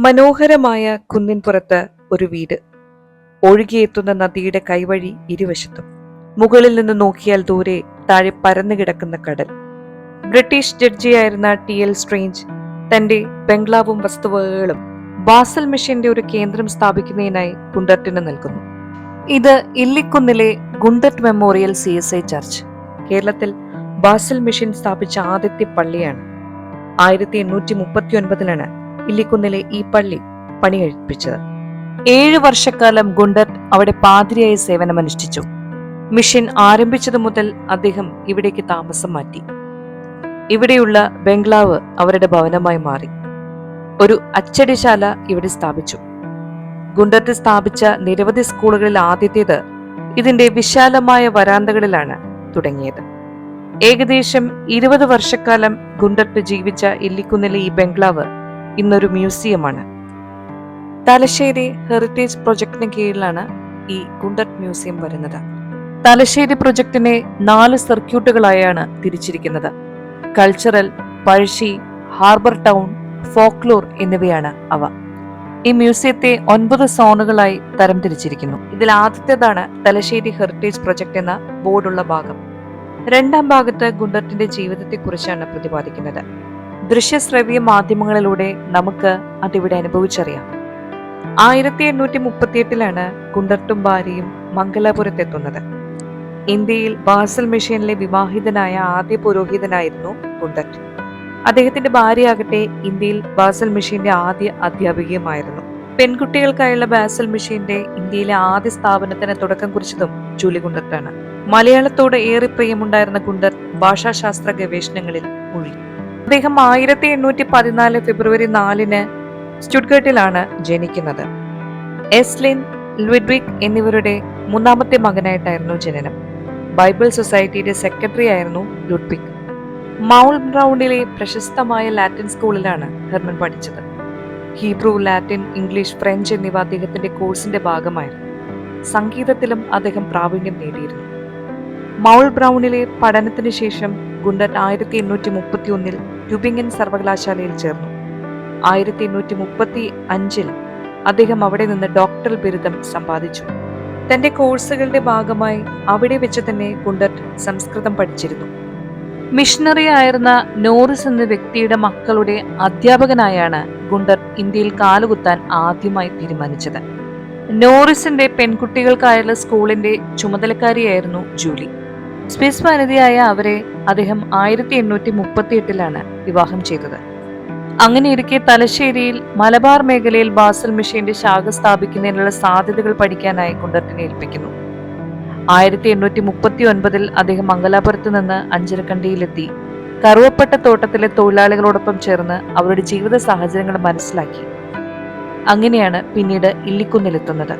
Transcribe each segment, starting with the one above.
മനോഹരമായ കുന്നിൻപുറത്ത് ഒരു വീട്. ഒഴുകിയെത്തുന്ന നദിയുടെ കൈവഴി ഇരുവശത്തും. മുകളിൽ നിന്ന് നോക്കിയാൽ ദൂരെ താഴെ പരന്നു കിടക്കുന്ന കടൽ. ബ്രിട്ടീഷ് ജഡ്ജിയായിരുന്ന ടി എൽ സ്ട്രേഞ്ച് തന്റെ ബംഗ്ലാവും വസ്തുവകകളും ബാസൽ മിഷന്റെ ഒരു കേന്ദ്രം സ്ഥാപിക്കുന്നതിനായി ഗുണ്ടർട്ടിന് നൽകുന്നു. ഇത് ഇല്ലിക്കുന്നിലെ Gundert memorial C S I church. കേരളത്തിൽ ബാസൽ മിഷൻ സ്ഥാപിച്ച ആദ്യത്തെ പള്ളിയാണ്. ആയിരത്തി എണ്ണൂറ്റി മുപ്പത്തി ഒൻപതിലാണ് ഇല്ലിക്കുന്നിലെ ഈ പള്ളി പണി പണികഴിപ്പിച്ചത്. ഏഴ് വർഷക്കാലം ഗുണ്ടർ അവിടെ പാതിരിയായി സേവനമനുഷ്ഠിച്ചു. മിഷൻ ആരംഭിച്ചതു മുതൽ അദ്ദേഹം ഇവിടേക്ക് താമസം മാറ്റി. ഇവിടെയുള്ള ബംഗ്ലാവ് അവരുടെ ഭവനമായി മാറി. ഒരു അച്ചടിശാല ഇവിടെ സ്ഥാപിച്ചു. ഗുണ്ടത്ത് സ്ഥാപിച്ച നിരവധി സ്കൂളുകളിൽ ആദ്യത്തേത് ഇതിന്റെ വിശാലമായ വരാന്തകളിലാണ് തുടങ്ങിയത്. ഏകദേശം ഇരുപത് വർഷക്കാലം ഗുണ്ടർട്ട് ജീവിച്ച ഇല്ലിക്കുന്നിലെ ഈ ബംഗ്ലാവ് ഇന്നൊരു മ്യൂസിയമാണ്. തലശ്ശേരി ഹെറിറ്റേജ് പ്രൊജക്ടിന് കീഴിലാണ് ഈ കുണ്ടട്ട് മ്യൂസിയം വരുന്നത്. തലശ്ശേരി പ്രൊജക്ടിനെ നാല് സർക്യൂട്ടുകളായാണ് തിരിച്ചിരിക്കുന്നത്. Cultural Pazhassi harbour town folklore എന്നിവയാണ് അവ. ഈ മ്യൂസിയത്തെ ഒൻപത് സോണുകളായി തരം തിരിച്ചിരിക്കുന്നു ഇതിൽ ആദ്യത്തേതാണ് തലശ്ശേരി ഹെറിറ്റേജ് പ്രൊജക്ട് എന്ന ബോർഡുള്ള ഭാഗം. രണ്ടാം ഭാഗത്ത് ഗുണ്ടർട്ടിന്റെ ജീവിതത്തെക്കുറിച്ചാണ് പ്രതിപാദിക്കുന്നത്. ദൃശ്യശ്രവ്യ മാധ്യമങ്ങളിലൂടെ നമുക്ക് അതിവിടെ അനുഭവിച്ചറിയാം. ആയിരത്തി എണ്ണൂറ്റി മുപ്പത്തിയെട്ടിലാണ് കുണ്ടർട്ടുംബാരിയും മംഗലാപുരത്തെത്തുന്നത്. ഇന്ത്യയിൽ ബാസൽ മിഷനിലെ വിവാഹിതനായ ആദ്യ പുരോഹിതനായിരുന്നു കുണ്ടർട്ട് അദ്ദേഹത്തിന്റെ ഭാര്യയാകട്ടെ ഇന്ത്യയിൽ ബാസൽ മിഷന്റെ ആദ്യ അധ്യാപികയുമായിരുന്നു. പെൺകുട്ടികൾക്കായുള്ള ബാസൽ മിഷന്റെ ഇന്ത്യയിലെ ആദ്യ സ്ഥാപനത്തിന് തുടക്കം കുറിച്ചതും ജൂലി കുണ്ടർട്ടാണ് മലയാളത്തോട് ഏറെ പ്രിയമുണ്ടായിരുന്ന ഗുണ്ടർ ഭാഷാശാസ്ത്ര ഗവേഷണങ്ങളിൽ മുഴുകി. അദ്ദേഹം ആയിരത്തി എണ്ണൂറ്റി പതിനാല് ഫെബ്രുവരി നാലിന് സ്റ്റുഡ്ഗട്ടിലാണ് ജനിക്കുന്നത്. എസ്ലിൻ ലുഡ്വിക് എന്നിവരുടെ മൂന്നാമത്തെ മകനായിട്ടായിരുന്നു ജനനം. ബൈബിൾ സൊസൈറ്റിയുടെ സെക്രട്ടറി ആയിരുന്നു ലുഡ്വിക് മൗണ്ട് ബ്രൗണിലെ പ്രശസ്തമായ ലാറ്റിൻ സ്കൂളിലാണ് ഹെർമൻ പഠിച്ചത്. ഹീബ്രു ലാറ്റിൻ ഇംഗ്ലീഷ് ഫ്രഞ്ച് എന്നിവ അദ്ദേഹത്തിന്റെ കോഴ്സിന്റെ ഭാഗമായിരുന്നു. സംഗീതത്തിലും അദ്ദേഹം പ്രാവീണ്യം നേടിയിരുന്നു. മൗൾ ബ്രൗണിലെ പഠനത്തിന് ശേഷം ഗുണ്ടൻ ആയിരത്തി എണ്ണൂറ്റി മുപ്പത്തി ഒന്നിൽ ട്യൂബിംഗൻ സർവകലാശാലയിൽ ചേർന്നു. ആയിരത്തി എണ്ണൂറ്റി മുപ്പത്തി അഞ്ചിൽ അദ്ദേഹം അവിടെ നിന്ന് ഡോക്ടറൽ ബിരുദം സമ്പാദിച്ചു. തന്റെ കോഴ്സുകളുടെ ഭാഗമായി അവിടെ വെച്ച് തന്നെ ഗുണ്ടറ്റ് സംസ്കൃതം പഠിച്ചിരുന്നു. മിഷണറി ആയിരുന്ന നോറിസ് എന്ന വ്യക്തിയുടെ മക്കളുടെ അധ്യാപകനായാണ് ഗുണ്ടർ ഇന്ത്യയിൽ കാലുകുത്താൻ ആദ്യമായി തീരുമാനിച്ചത്. നോറിസിന്റെ പെൺകുട്ടികൾക്കായുള്ള സ്കൂളിന്റെ ചുമതലക്കാരിയായിരുന്നു ജൂലി. സ്വിസ് വനിതയായ അവരെ അദ്ദേഹം ആയിരത്തി എണ്ണൂറ്റി മുപ്പത്തി എട്ടിലാണ് വിവാഹം ചെയ്തത്. അങ്ങനെ ഇരിക്കെ തലശ്ശേരിയിൽ മലബാർ മേഖലയിൽ ബാസൽ മിഷന്റെ ശാഖ സ്ഥാപിക്കുന്നതിനുള്ള സാധ്യതകൾ പഠിക്കാനായി കുണ്ടത്തിനെ ഏൽപ്പിക്കുന്നു. ആയിരത്തി എണ്ണൂറ്റി മുപ്പത്തി ഒൻപതിൽ അദ്ദേഹം മംഗലാപുരത്ത് നിന്ന് അഞ്ചരക്കണ്ടിയിലെത്തി. കറുവപ്പെട്ട തോട്ടത്തിലെ തൊഴിലാളികളോടൊപ്പം ചേർന്ന് അവരുടെ ജീവിത സാഹചര്യങ്ങൾ മനസ്സിലാക്കി. അങ്ങനെയാണ് പിന്നീട് ഇല്ലിക്കുന്നിലെത്തുന്നത്.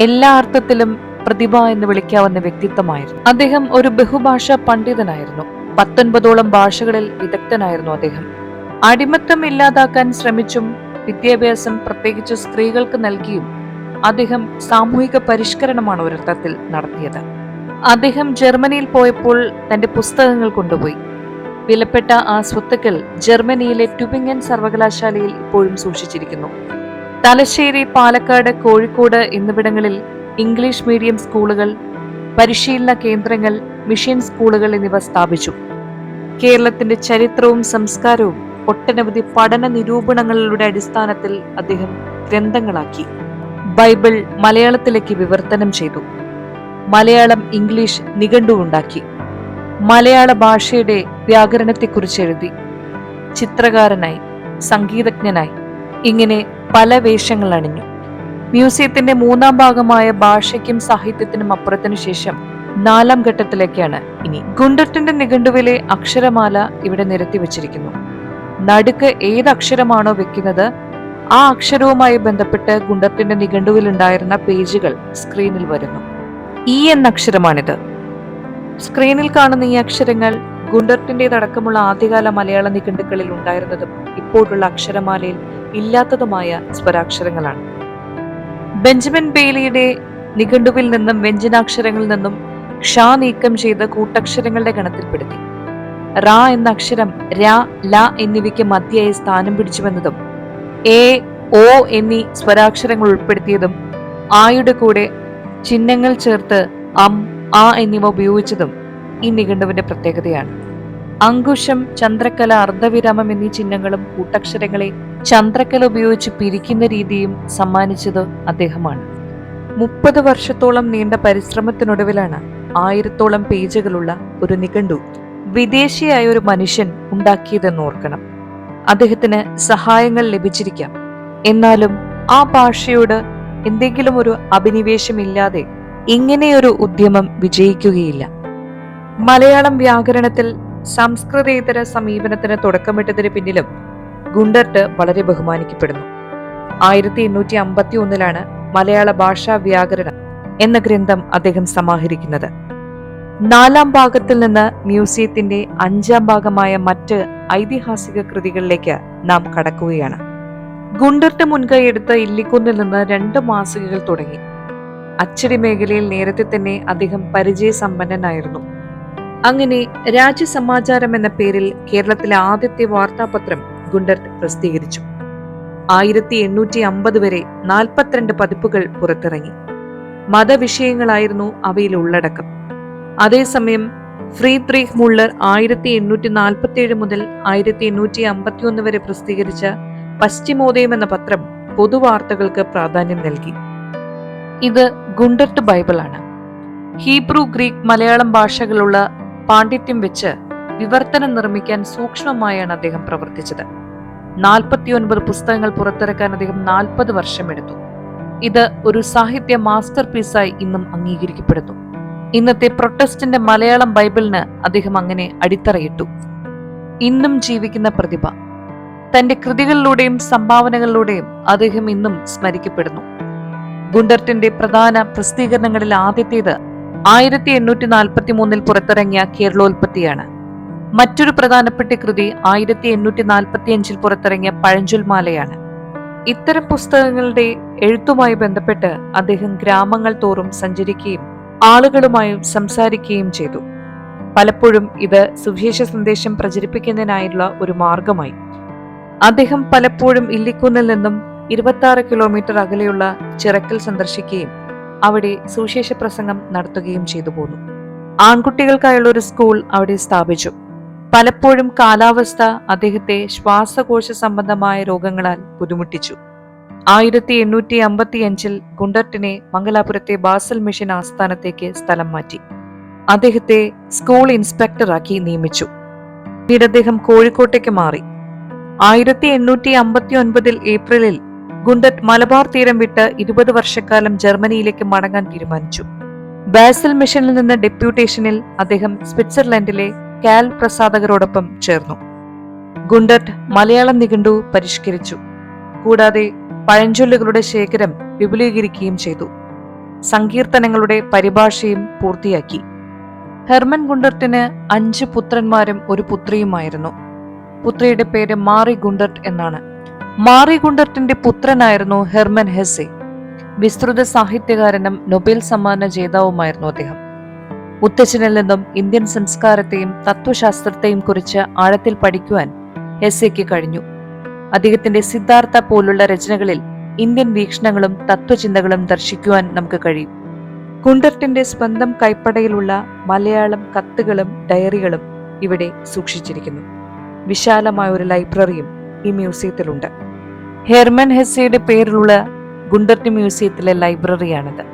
എല്ലാ അർത്ഥത്തിലും പ്രതിഭ എന്ന് വിളിക്കാവുന്ന വ്യക്തിത്വമായിരുന്നു. അദ്ദേഹം ഒരു ബഹുഭാഷാ പണ്ഡിതനായിരുന്നു. പത്തൊൻപതോളം ഭാഷകളിൽ വിദഗ്ധനായിരുന്നു അദ്ദേഹം. അടിമത്തം ഇല്ലാതാക്കാൻ ശ്രമിച്ചും വിദ്യാഭ്യാസം പ്രത്യേകിച്ച് സ്ത്രീകൾക്ക് നൽകിയും അദ്ദേഹം സാമൂഹിക പരിഷ്കരണമാണ് ഒരർത്ഥത്തിൽ നടത്തിയത്. അദ്ദേഹം ജർമ്മനിയിൽ പോയപ്പോൾ തന്റെ പുസ്തകങ്ങൾ കൊണ്ടുപോയി. വിലപ്പെട്ട ആ സ്വത്തുക്കൾ ജർമ്മനിയിലെ ട്യൂബിംഗൻ സർവകലാശാലയിൽ ഇപ്പോഴും സൂക്ഷിച്ചിരിക്കുന്നു. തലശ്ശേരി പാലക്കാട് കോഴിക്കോട് എന്നിവിടങ്ങളിൽ ഇംഗ്ലീഷ് മീഡിയം സ്കൂളുകൾ പരിശീലന കേന്ദ്രങ്ങൾ മിഷൻ സ്കൂളുകൾ എന്നിവ സ്ഥാപിച്ചു. കേരളത്തിന്റെ ചരിത്രവും സംസ്കാരവും ഒട്ടനവധി പഠന നിരൂപണങ്ങളുടെ അടിസ്ഥാനത്തിൽ അദ്ദേഹം ഗ്രന്ഥങ്ങളാക്കി. ബൈബിൾ മലയാളത്തിലേക്ക് വിവർത്തനം ചെയ്തു. മലയാളം ഇംഗ്ലീഷ് നിഘണ്ടുവുണ്ടാക്കി. മലയാള ഭാഷയുടെ വ്യാകരണത്തെക്കുറിച്ച് എഴുതി. ചിത്രകാരനായി സംഗീതജ്ഞനായി. ഇങ്ങനെ പല വേഷങ്ങൾ അണിഞ്ഞു മ്യൂസിയത്തിന്റെ മൂന്നാം ഭാഗമായ ഭാഷയ്ക്കും സാഹിത്യത്തിനും അപ്പുറത്തിനു ശേഷം നാലാം ഘട്ടത്തിലേക്കാണ് ഇനി. ഗുണ്ടറ്റിന്റെ നിഘണ്ടുവിലെ അക്ഷരമാല ഇവിടെ നിരത്തി വച്ചിരിക്കുന്നു. നടുക്ക് ഏത് അക്ഷരമാണോ വെക്കുന്നത് ആ അക്ഷരവുമായി ബന്ധപ്പെട്ട് ഗുണ്ടത്തിന്റെ നിഘണ്ടുവിൽ ഉണ്ടായിരുന്ന പേജുകൾ സ്ക്രീനിൽ വരുന്നു. ഇ എന്ന അക്ഷരമാണിത്. സ്ക്രീനിൽ കാണുന്ന ഈ അക്ഷരങ്ങൾ ഗുണ്ടർട്ടിന്റെതടക്കമുള്ള ആദ്യകാല മലയാള നിഘണ്ടുക്കളിൽ ഉണ്ടായിരുന്നതും ഇപ്പോഴുള്ള അക്ഷരമാലയിൽ ഇല്ലാത്തതുമായ സ്വരാക്ഷരങ്ങളാണ്. ബെഞ്ചമിൻ ബേലിയുടെ നിഘണ്ടുവിൽ നിന്നും വ്യഞ്ജനാക്ഷരങ്ങളിൽ നിന്നും ഷാ നീക്കം ചെയ്ത് കൂട്ടക്ഷരങ്ങളുടെ ഗണത്തിൽപ്പെടുത്തി റാ എന്ന അക്ഷരം ര ല എന്നിവയ്ക്ക് മധ്യയായി സ്ഥാനം പിടിച്ചുവെന്നതും എ ഓ എന്നീ സ്വരാക്ഷരങ്ങൾ ഉൾപ്പെടുത്തിയതും ആയുടെ കൂടെ ചിഹ്നങ്ങൾ ചേർത്ത് അം ആ എന്നിവ ഉപയോഗിച്ചതും ഈ നിഘണ്ടുവിന്റെ പ്രത്യേകതയാണ്. അങ്കുശം ചന്ദ്രക്കല അർദ്ധവിരാമം എന്നീ ചിഹ്നങ്ങളും കൂട്ടക്ഷരങ്ങളെ ചന്ദ്രക്കല ഉപയോഗിച്ച് പിരിക്കുന്ന രീതിയും സമ്മാനിച്ചത് അദ്ദേഹമാണ്. മുപ്പത് വർഷത്തോളം നീണ്ട പരിശ്രമത്തിനൊടുവിലാണ് ആയിരത്തോളം പേജുകളുള്ള ഒരു നിഘണ്ടു വിദേശിയായ ഒരു മനുഷ്യൻ ഉണ്ടാക്കിയതെന്ന് ഓർക്കണം. അദ്ദേഹത്തിന് സഹായങ്ങൾ ലഭിച്ചിരിക്കാം. എന്നാലും ആ ഭാഷയോട് എന്തെങ്കിലും ഒരു അഭിനിവേശമില്ലാതെ ഇങ്ങനെയൊരു ഉദ്യമം വിജയിക്കുകയില്ല. മലയാളം വ്യാകരണത്തിൽ സംസ്കൃതേതര സമീപനത്തിന് തുടക്കമിട്ടതിന് പിന്നിലും ഗുണ്ടർട്ട് വളരെ ബഹുമാനിക്കപ്പെടുന്നു. ആയിരത്തി എണ്ണൂറ്റി അമ്പത്തി ഒന്നിലാണ് മലയാള ഭാഷാ വ്യാകരണം എന്ന ഗ്രന്ഥം അദ്ദേഹം സമാഹരിക്കുന്നത്. നാലാം ഭാഗത്തിൽ നിന്ന് മ്യൂസിയത്തിന്റെ അഞ്ചാം ഭാഗമായ മറ്റ് ഐതിഹാസിക കൃതികളിലേക്ക് നാം കടക്കുകയാണ്. ഗുണ്ടർട്ട് മുൻകൈയെടുത്ത ഇല്ലിക്കുന്നിൽ നിന്ന് രണ്ട് മാസികകൾ തുടങ്ങി. അച്ചടി മേഖലയിൽ നേരത്തെ തന്നെ അദ്ദേഹം പരിചയസമ്പന്നനായിരുന്നു. അങ്ങനെ രാജ്യസമാചാരം എന്ന പേരിൽ കേരളത്തിലെ ആദ്യത്തെ വാർത്താപത്രം ഗുണ്ടർട്ട് പ്രസിദ്ധീകരിച്ചു. ആയിരത്തി എണ്ണൂറ്റി അമ്പത് വരെ നാൽപ്പത്തിരണ്ട് പതിപ്പുകൾ പുറത്തിറങ്ങി. മതവിഷയങ്ങളായിരുന്നു അവയിൽ ഉള്ളടക്കം. അതേസമയം ഫ്രീ ഫ്രീദ്രീഹ് മുള്ളർ ആയിരത്തി എണ്ണൂറ്റി നാൽപ്പത്തി ഏഴ് മുതൽ ആയിരത്തി എണ്ണൂറ്റി അമ്പത്തി ഒന്ന് വരെ പ്രസിദ്ധീകരിച്ച പശ്ചിമോദയം എന്ന പത്രം പൊതുവാർത്തകൾക്ക് പ്രാധാന്യം നൽകി. ഇത് ഗുണ്ടർട്ട് ബൈബിളാണ്. ഹീബ്രു ഗ്രീക്ക് മലയാളം ഭാഷകളുള്ള പാണ്ഡിത്യം വെച്ച് വിവർത്തനം നിർമ്മിക്കാൻ സൂക്ഷ്മമായാണ് അദ്ദേഹം പ്രവർത്തിച്ചത്. നാൽപ്പത്തിയൊൻപത് പുസ്തകങ്ങൾ പുറത്തിറക്കാൻ അദ്ദേഹം നാൽപ്പത് വർഷമെടുത്തു. ഇത് ഒരു സാഹിത്യ മാസ്റ്റർ പീസായി ഇന്നും അംഗീകരിക്കപ്പെടുന്നു. ഇന്നത്തെ പ്രൊട്ടസ്റ്റന്റ് മലയാളം ബൈബിളിന് അദ്ദേഹം അങ്ങനെ അടിത്തറയിട്ടു. ഇന്നും ജീവിക്കുന്ന പ്രതിഭ. തന്റെ കൃതികളിലൂടെയും സംഭാവനകളിലൂടെയും അദ്ദേഹം ഇന്നും സ്മരിക്കപ്പെടുന്നു. ഗുണ്ടർട്ടിന്റെ പ്രധാന പ്രസിദ്ധീകരണങ്ങളിൽ ആദ്യത്തേത് ആയിരത്തി എണ്ണൂറ്റി നാൽപ്പത്തി മൂന്നിൽ പുറത്തിറങ്ങിയ കേരളോൽപ്പത്തിയാണ്. മറ്റൊരു പ്രധാനപ്പെട്ട കൃതി ആയിരത്തി എണ്ണൂറ്റി നാൽപ്പത്തി അഞ്ചിൽ പുറത്തിറങ്ങിയ പഴഞ്ചൊൽമാലയാണ്. ഇത്തരം പുസ്തകങ്ങളുടെ എഴുത്തുമായി ബന്ധപ്പെട്ട് അദ്ദേഹം ഗ്രാമങ്ങൾ തോറും സഞ്ചരിക്കുകയും ആളുകളുമായും സംസാരിക്കുകയും ചെയ്തു. പലപ്പോഴും ഇത് സുവിശേഷ സന്ദേശം പ്രചരിപ്പിക്കുന്നതിനായുള്ള ഒരു മാർഗമായി. അദ്ദേഹം പലപ്പോഴും ഇല്ലിക്കുന്നിൽ നിന്നും ഇരുപത്തി കിലോമീറ്റർ അകലെയുള്ള ചിറക്കൽ സന്ദർശിക്കുകയും അവിടെ സുവിശേഷ പ്രസംഗം നടത്തുകയും ചെയ്തു പോന്നു. ആൺകുട്ടികൾക്കായുള്ള ഒരു സ്കൂൾ അവിടെ സ്ഥാപിച്ചു. പലപ്പോഴും കാലാവസ്ഥ അദ്ദേഹത്തെ ശ്വാസകോശ സംബന്ധമായ രോഗങ്ങളാൽ ബുദ്ധിമുട്ടിച്ചു. ആയിരത്തി എണ്ണൂറ്റി അമ്പത്തി അഞ്ചിൽ ഗുണ്ടർട്ടിനെ മംഗലാപുരത്തെ ബാസൽ മിഷൻ ആസ്ഥാനത്തേക്ക് സ്ഥലം മാറ്റി. അദ്ദേഹത്തെ സ്കൂൾ ഇൻസ്പെക്ടറാക്കി നിയമിച്ചു. പിന്നീട് അദ്ദേഹം കോഴിക്കോട്ടേക്ക് മാറി. ആയിരത്തി എണ്ണൂറ്റി അമ്പത്തി ഒൻപതിൽ ഏപ്രിലിൽ ഗുണ്ടറ്റ് മലബാർ തീരം വിട്ട് ഇരുപത് വർഷക്കാലം ജർമ്മനിയിലേക്ക് മടങ്ങാൻ തീരുമാനിച്ചു. ബാസൽ മിഷനിൽ നിന്ന് ഡെപ്യൂട്ടേഷനിൽ അദ്ദേഹം സ്വിറ്റ്സർലൻഡിലെ കാൽ പ്രസാദകരോടൊപ്പം ചേർന്നു. ഗുണ്ടറ്റ് മലയാളം നിഘണ്ടു പരിഷ്കരിച്ചു. കൂടാതെ പഴഞ്ചൊല്ലുകളുടെ ശേഖരം വിപുലീകരിക്കുകയും ചെയ്തു. സങ്കീർത്തനങ്ങളുടെ പരിഭാഷയും പൂർത്തിയാക്കി. ഹെർമൻ ഗുണ്ടർട്ടിന് അഞ്ച് പുത്രന്മാരും ഒരു പുത്രിയുമായിരുന്നു. പുത്രിയുടെ പേര് മാറി ഗുണ്ടർട്ട് എന്നാണ്. മാറി ഗുണ്ടർട്ടിന്റെ പുത്രനായിരുന്നു ഹെർമൻ ഹെസെ വിസ്തൃത സാഹിത്യകാരനും നൊബേൽ സമ്മാന ജേതാവുമായിരുന്നു അദ്ദേഹം. മുത്തച്ഛനിൽ നിന്നും ഇന്ത്യൻ സംസ്കാരത്തെയും തത്വശാസ്ത്രത്തെയും കുറിച്ച് ആഴത്തിൽ പഠിക്കുവാൻ എസ് എക്ക് കഴിഞ്ഞു. അദ്ദേഹത്തിന്റെ സിദ്ധാർത്ഥ പോലുള്ള രചനകളിൽ ഇന്ത്യൻ വീക്ഷണങ്ങളും തത്വചിന്തകളും ദർശിക്കുവാൻ നമുക്ക് കഴിയും. കുണ്ടർട്ടിന്റെ സ്വന്തം കൈപ്പടയിലുള്ള മലയാളം കത്തുകളും ഡയറികളും ഇവിടെ സൂക്ഷിച്ചിരിക്കുന്നു. വിശാലമായ ഒരു ലൈബ്രറിയും ഈ മ്യൂസിയത്തിലുണ്ട്. ഹെർമൻ ഹെസ്സയുടെ പേരിലുള്ള ഗുണ്ടർട്ടി മ്യൂസിയത്തിലെ ലൈബ്രറിയാണിത്.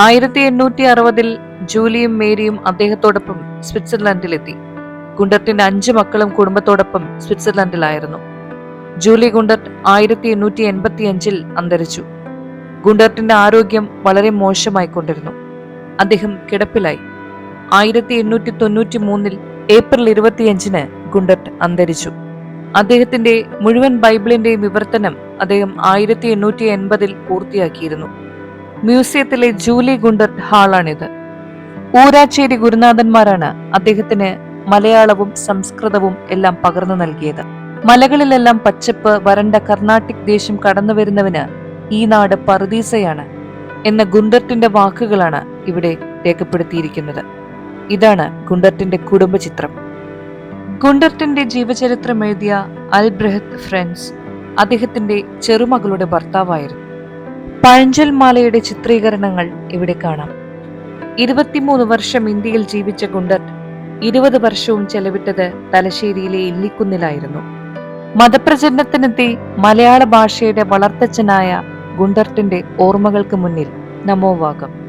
ആയിരത്തി എണ്ണൂറ്റി അറുപതിൽ ജൂലിയും മേരിയും അദ്ദേഹത്തോടൊപ്പം സ്വിറ്റ്സർലൻഡിലെത്തി. ഗുണ്ടർട്ടിന്റെ അഞ്ച് മക്കളും കുടുംബത്തോടൊപ്പം സ്വിറ്റ്സർലൻഡിലായിരുന്നു. ജൂലി ഗുണ്ടർട്ട് ആയിരത്തി എണ്ണൂറ്റി എൺപത്തി അഞ്ചിൽ അന്തരിച്ചു. ഗുണ്ടർട്ടിന്റെ ആരോഗ്യം വളരെ മോശമായിക്കൊണ്ടിരുന്നു. അദ്ദേഹം കിടപ്പിലായി. ആയിരത്തി എണ്ണൂറ്റി തൊണ്ണൂറ്റി മൂന്നിൽ ഏപ്രിൽ ഇരുപത്തിയഞ്ചിന് ഗുണ്ടർട്ട് അന്തരിച്ചു. അദ്ദേഹത്തിന്റെ മുഴുവൻ ബൈബിളിന്റെയും വിവർത്തനം അദ്ദേഹം ആയിരത്തി എണ്ണൂറ്റി എൺപതിൽ പൂർത്തിയാക്കിയിരുന്നു. മ്യൂസിയത്തിലെ ജൂലി ഗുണ്ടർട്ട് ഹാളാണിത്. ഊരാച്ചേരി ഗുരുനാഥന്മാരാണ് അദ്ദേഹത്തിന് മലയാളവും സംസ്കൃതവും എല്ലാം പകർന്നു നൽകിയത്. മലകളിലെല്ലാം പച്ചപ്പ് വരണ്ട കർണാട്ടിക് ദേശം കടന്നു വരുന്നവന് ഈ നാട് പറുദീസയാണ് എന്ന ഗുണ്ടർട്ടിന്റെ വാക്കുകളാണ് ഇവിടെ രേഖപ്പെടുത്തിയിരിക്കുന്നത്. ഇതാണ് ഗുണ്ടർട്ടിന്റെ കുടുംബചിത്രം. ഗുണ്ടർട്ടിന്റെ ജീവചരിത്രം എഴുതിയ അൽബ്രഹത്ത് ഫ്രണ്ട്സ് അദ്ദേഹത്തിന്റെ ചെറുമകളുടെ ഭർത്താവായിരുന്നു. പഴഞ്ചൽ മാലയുടെ ചിത്രീകരണങ്ങൾ ഇവിടെ കാണാം. ഇരുപത്തിമൂന്ന് വർഷം ഇന്ത്യയിൽ ജീവിച്ച ഗുണ്ടർട്ട് ഇരുപത് വർഷവും ചെലവിട്ടത് തലശ്ശേരിയിലെ ഇല്ലിക്കുന്നിലായിരുന്നു. മതപ്രചരണത്തിനെത്തി മലയാള ഭാഷയുടെ വളർത്തച്ഛനായ ഗുണ്ടർട്ടിന്റെ ഓർമ്മകൾക്ക് മുന്നിൽ നമോവാകം.